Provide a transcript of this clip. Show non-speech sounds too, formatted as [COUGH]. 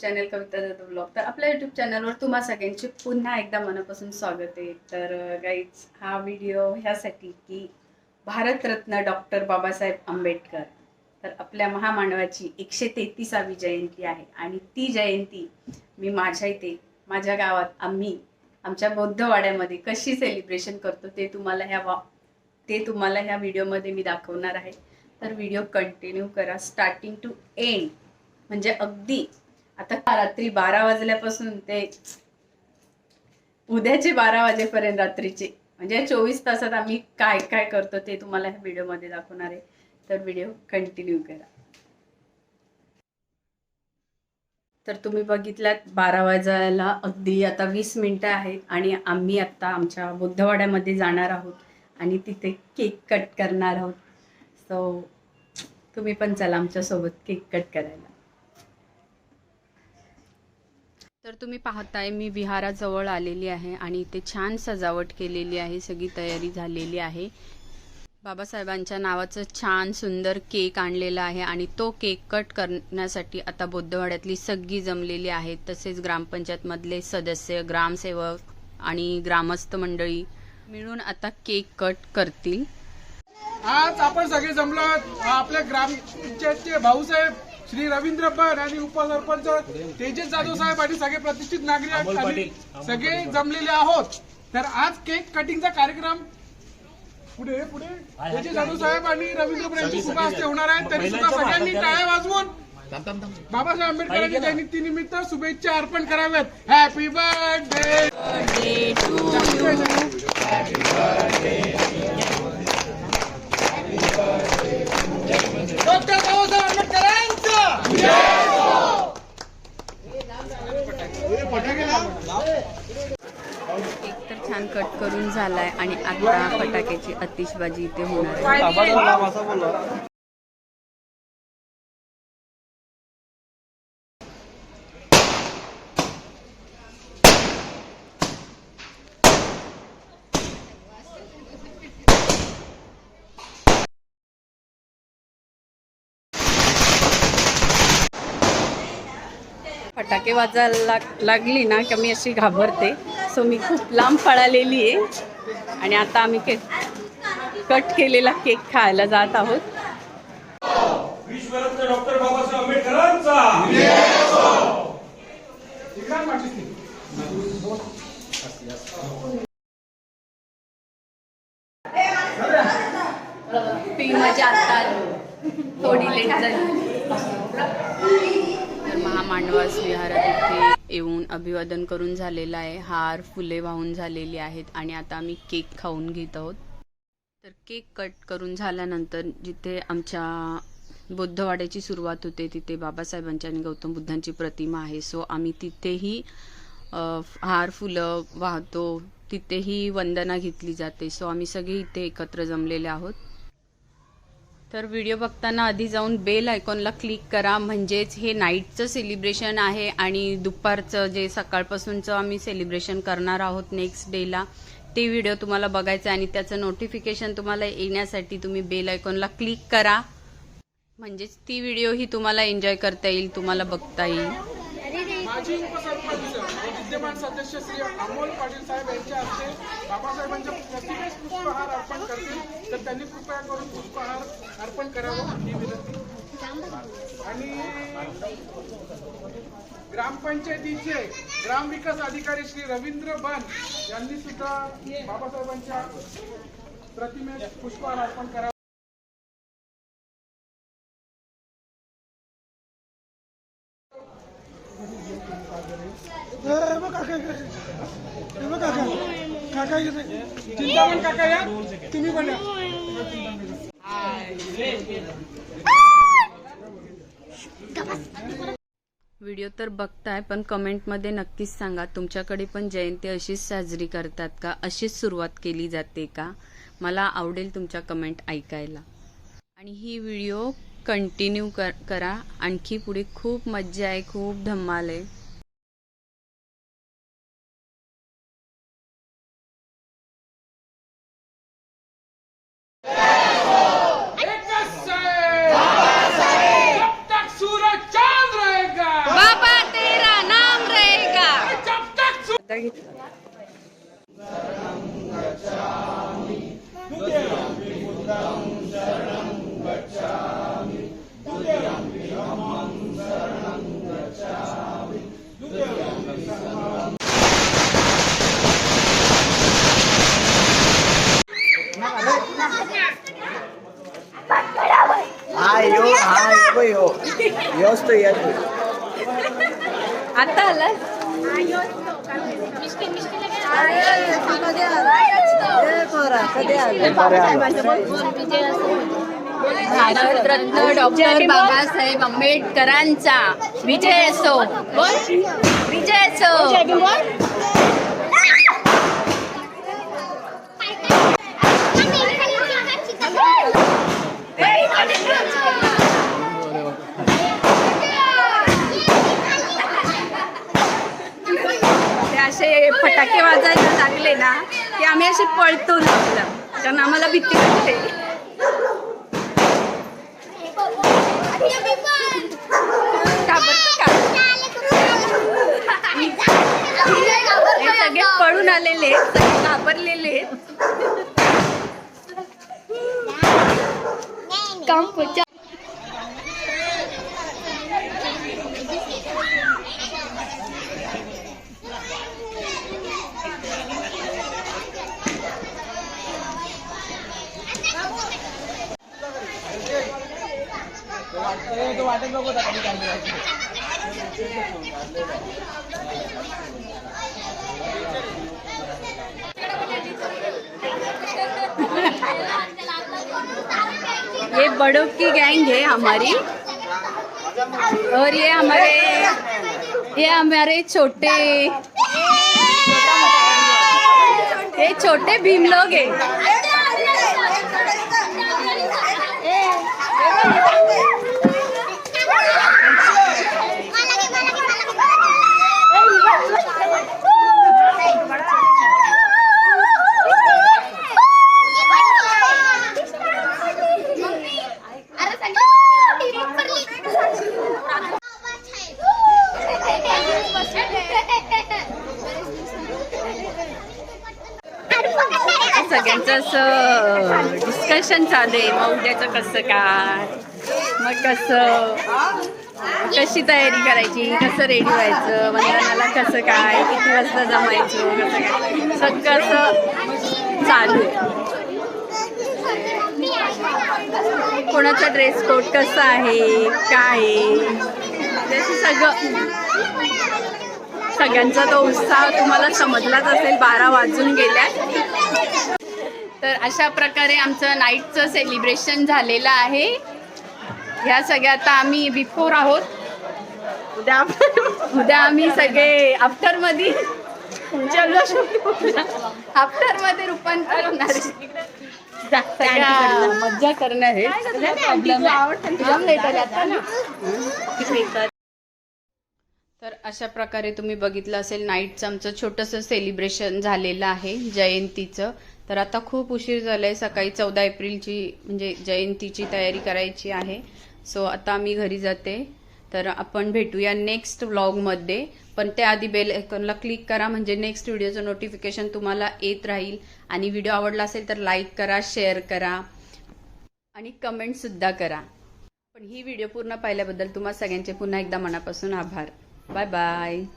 Channel Kavita Jadhav blog तर आपल्या YouTube चॅनलवर तुम्हा सगळ्यांचे पुन्हा एकदा मनापासून स्वागत आहे. तर गाईज हा व्हिडिओ ह्यासाठी की भारतरत्न डॉक्टर बाबासाहेब आंबेडकर. तर आपल्या महामानवाची एकशे तेहतीसावी जयंती आहे. आणि ती जयंती मी माझ्या इथे माझ्या गावात आम्ही आमच्या बौद्धवाड्यामध्ये कशी सेलिब्रेशन करतो ते तुम्हाला ह्या वा ते तुम्हाला ह्या व्हिडिओमध्ये मी दाखवणार आहे. तर व्हिडिओ कंटिन्यू करा. स्टार्टिंग टू एंड म्हणजे अगदी आता रात्री बारा वाजल्यापासून ते उद्याचे बारा वाजेपर्यंत रात्रीचे. म्हणजे चोवीस तासात आम्ही काय काय करतो ते तुम्हाला ह्या व्हिडिओमध्ये दाखवणार आहे. तर व्हिडिओ कंटिन्यू करा. तर तुम्ही बघितल्यात बारा वाजायला अगदी आता वीस मिनिटं आहेत आणि आम्ही आता आमच्या बुद्धवाड्यामध्ये जाणार आहोत आणि तिथे केक कट करणार आहोत. सो तुम्ही पण चला आमच्यासोबत केक कट करायला. तर तुम्ही पाहताय मी विहाराजवळ आलेली आहे आणि इथे छान सजावट केलेली आहे सगळी तयारी झालेली आहे. बाबासाहेबांच्या नावाचं छान सुंदर केक आणलेला आहे आणि तो केक कट करण्यासाठी आता बौद्धवाड्यातली सगळी जमलेली आहेत तसेच ग्रामपंचायतमधले सदस्य ग्रामसेवक आणि ग्रामस्थ मंडळी मिळून आता केक कट करतील. आज आपण सगळे जमलो आहोत. आपल्या ग्रामपंचायतचे भाऊसाहेब श्री रवींद्र पण आणि उपसरपंच तेजस जाधव साहेब आणि सगळे प्रतिष्ठित नागरिक सगळे जमलेले आहोत. तर आज केक कटिंगचा कार्यक्रम पुढे पुढे. तेजस जाधव साहेब आणि रवींद्र पण यांची शुभ हस्ते होणार आहे. तरी सुद्धा सगळ्यांनी टाळ्या वाजवून बाबासाहेब आंबेडकरांच्या जयंती निमित्त शुभेच्छा अर्पण कराव्यात. हॅपी बर्थडे डॉक्टर बाबासाहेब आंबेडकरांचं केक तर छान कट करून आणि आता फटाक्याची आतिषबाजी इथे होणार आहे. फटाके वाजायला लाग लागली ना की मी अशी घाबरते. सो मी खूप लांब पळालेली आहे. आणि आता आम्ही केक कट केलेला केक खायला जात आहोत. विश्वरत्न डॉक्टर बाबासाहेब आंबेडकरांचा. इकडं पाठीशी. ती मजा आता आली. थोडी लेट झाली. महामांडवास विहारात इथे येऊन अभिवादन करून झालेलं आहे. हार फुले वाहून झालेली आहेत आणि आता आम्ही केक खाऊन घेत आहोत. तर केक कट करून झाल्यानंतर जिथे आमच्या बुद्धवाड्याची सुरुवात होते तिथे बाबासाहेबांची आणि गौतम बुद्धांची प्रतिमा आहे. सो आम्ही तिथेही हार फुलं वाहतो तिथेही वंदना घेतली जाते. सो आम्ही सगळे इथे एकत्र जमलेले आहोत. तर व्हिडिओ बघताना आधी जाऊन बेल आयकॉनला क्लिक करा. म्हणजेच हे नाईटचं सेलिब्रेशन आहे आणि दुपारचं जे सकाळपासूनचं आम्ही सेलिब्रेशन करणार आहोत नेक्स्ट डेला ते व्हिडिओ तुम्हाला बघायचं आहे आणि त्याचं नोटिफिकेशन तुम्हाला येण्यासाठी तुम्ही बेल आयकॉनला क्लिक करा. म्हणजेच ती व्हिडिओही तुम्हाला एन्जॉय करता येईल तुम्हाला बघता येईल. माजी उपसरपंच विद्यमान सदस्य श्री अमोल पाटील साहेब यांच्या हस्ते बाबासाहेबांच्या प्रतिमेस पुष्पहार अर्पण करतील. त्यांनी कृपया करून पुष्पहार अर्पण करावं ही विनंती. आणि ग्रामपंचायतीचे ग्रामविकास अधिकारी श्री रवींद्र बन यांनी सुद्धा बाबासाहेबांच्या प्रतिमेस पुष्पहार अर्पण करावं. चिंतामण काका या. तुम्ही पण या. व्हिडिओ तर बघताय पण कमेंटमध्ये नक्कीच सांगा तुमच्याकडे पण जयंती अशीच साजरी करतात का? अशीच सुरुवात केली जाते का? मला आवडेल तुमच्या कमेंट ऐकायला. आणि ही व्हिडिओ कंटिन्यू कर करा. आणखी पुढे खूप मज्जा आहे खूप धम्माल आहे. [LAUGHS] आता घेतलं हा हा आता आला भारतरत्न डॉक्टर बाबासाहेब आंबेडकरांचा विजय असो. बोल विजय असो ते असे फटाके वाजायला लागले ना की आम्ही असे पळतो आपलं. कारण आम्हाला भीती वाटते. सगळे पळून आलेले सगळे घाबरलेले आहेत. काम पुढच्या ये बड़ों की गैंग है हमारी और ये हमारे ये हमारे छोटे ये छोटे भीम लोग हैं असं डिस्कशन चालू आहे. मग उद्याचं कसं काय? मग कसं कशी तयारी करायची? कसं रेडी व्हायचं? मंधनाला कसं काय? किती वाजता जमायचं? कसं काय? सगळं असं चालू आहे. कोणाचा ड्रेस कोड कसा आहे? काय त्याचं म्हणजे सगळं. सगळ्यांचा तो उत्साह तुम्हाला समजलाच असेल. बारा वाजून गेल्या तर अशा प्रकारे आमचं नाईटचं सेलिब्रेशन झालेलं आहे. ह्या सगळ्या आता आम्ही बिफोर आहोत. उद्या उद्या आम्ही सगळे आफ्टरमध्ये आफ्टरमध्ये रूपांतर होणार मज्जा करणार आहे. तर अशा प्रकारे तुम्ही बघितलं असेल नाईटचं आमचं छोटंसं सेलिब्रेशन झालेलं आहे जयंतीचं. तर आता खूप उशीर झालाय सकाळी चौदा एप्रिलची म्हणजे जयंतीची तयारी करायची आहे. सो आता मी घरी जाते. तर आपण भेटूया नेक्स्ट व्लॉगमध्ये पण त्याआधी बेल आयकॉनला क्लिक करा म्हणजे नेक्स्ट व्हिडिओचं नोटिफिकेशन तुम्हाला येत राहील. आणि व्हिडिओ आवडला असेल तर लाईक करा शेअर करा. आणि कमेंटसुद्धा करा. पण ही व्हिडिओ पूर्ण पाहिल्याबद्दल तुम्हा सगळ्यांचे पुन्हा एकदा मनापासून आभार. Bye-bye.